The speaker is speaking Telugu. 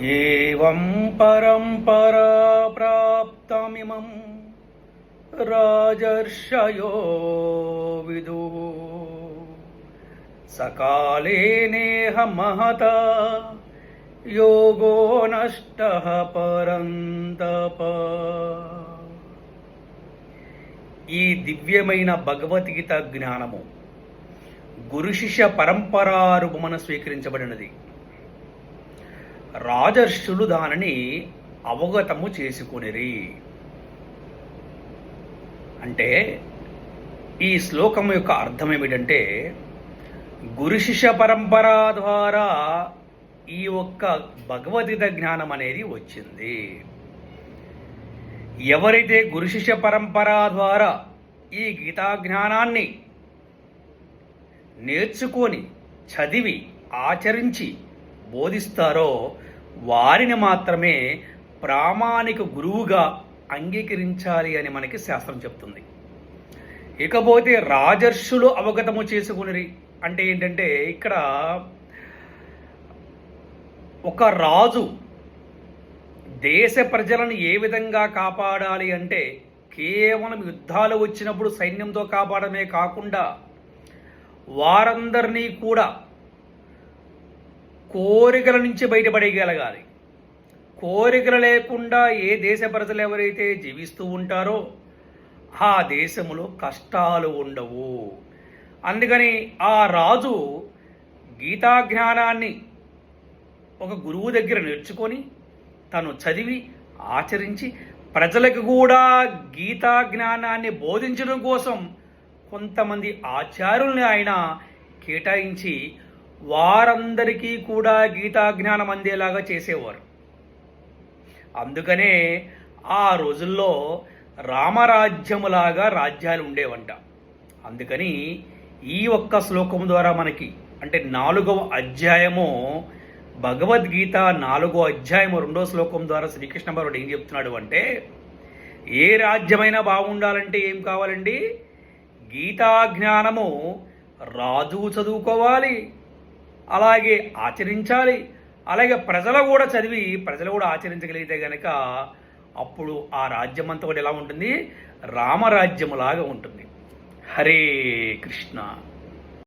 ఏవం పరంపరా ప్రాప్తమిమం రాజర్షయో విదు సకాలే నేహ మహత యోగో నష్ట పరంతప ఈ దివ్యమైన భగవద్గీత జ్ఞానము గురు శిష్య స్వీకరించబడినది. రాజర్షులు దానిని అవగతము చేసుకునిరి. అంటే ఈ శ్లోకం యొక్క అర్థం ఏమిటంటే గురుశిష్య పరంపర ద్వారా ఈ ఒక్క భగవద్గీత జ్ఞానం అనేది వచ్చింది. ఎవరైతే గురుశిష్య పరంపర ద్వారా ఈ గీతా జ్ఞానాన్ని నేర్చుకొని చదివి ఆచరించి బోధిస్తారో వారిని మాత్రమే ప్రామాణిక గురువుగా అంగీకరించాలి అని మనకి శాస్త్రం చెప్తుంది. ఇకపోతే రాజర్షులు అవగతము చేసుకుని అంటే ఏంటంటే ఇక్కడ ఒక రాజు దేశ ప్రజలను ఏ విధంగా కాపాడాలి అంటే కేవలం యుద్ధాలు వచ్చినప్పుడు సైన్యంతో కాపాడమే కాకుండా వారందరినీ కూడా కోరికల నుంచి బయటపడగలగాలి. కోరికలు లేకుండా ఏ దేశ ప్రజలు ఎవరైతే జీవిస్తూ ఉంటారో ఆ దేశంలో కష్టాలు ఉండవు. అందుకని ఆ రాజు గీతా జ్ఞానాన్ని ఒక గురువు దగ్గర నేర్చుకొని తను చదివి ఆచరించి ప్రజలకు కూడా గీతా జ్ఞానాన్ని బోధించడం కోసం కొంతమంది ఆచార్యుల్ని ఆయన కేటాయించి వారందరికీ కూడా గీతా జ్ఞానం అందేలాగా చేసేవారు. అందుకనే ఆ రోజుల్లో రామరాజ్యములాగా రాజ్యాలు ఉండేవంట. అందుకని ఈ ఒక్క శ్లోకం ద్వారా మనకి అంటే నాలుగవ అధ్యాయము భగవద్గీత నాలుగో అధ్యాయము రెండో శ్లోకం ద్వారా శ్రీకృష్ణ భగవాడు ఏం చెప్తున్నాడు అంటే ఏ రాజ్యమైనా బాగుండాలంటే ఏం కావాలండి? గీతా జ్ఞానము రాజు చదువుకోవాలి అలాగే ఆచరించాలి. అలాగే ప్రజలు కూడా చదివి ప్రజలు కూడా ఆచరించగలిగితే గనక అప్పుడు ఆ రాజ్యం అంతా కూడా ఎలా ఉంటుంది? రామరాజ్యములాగా ఉంటుంది. హరే కృష్ణ.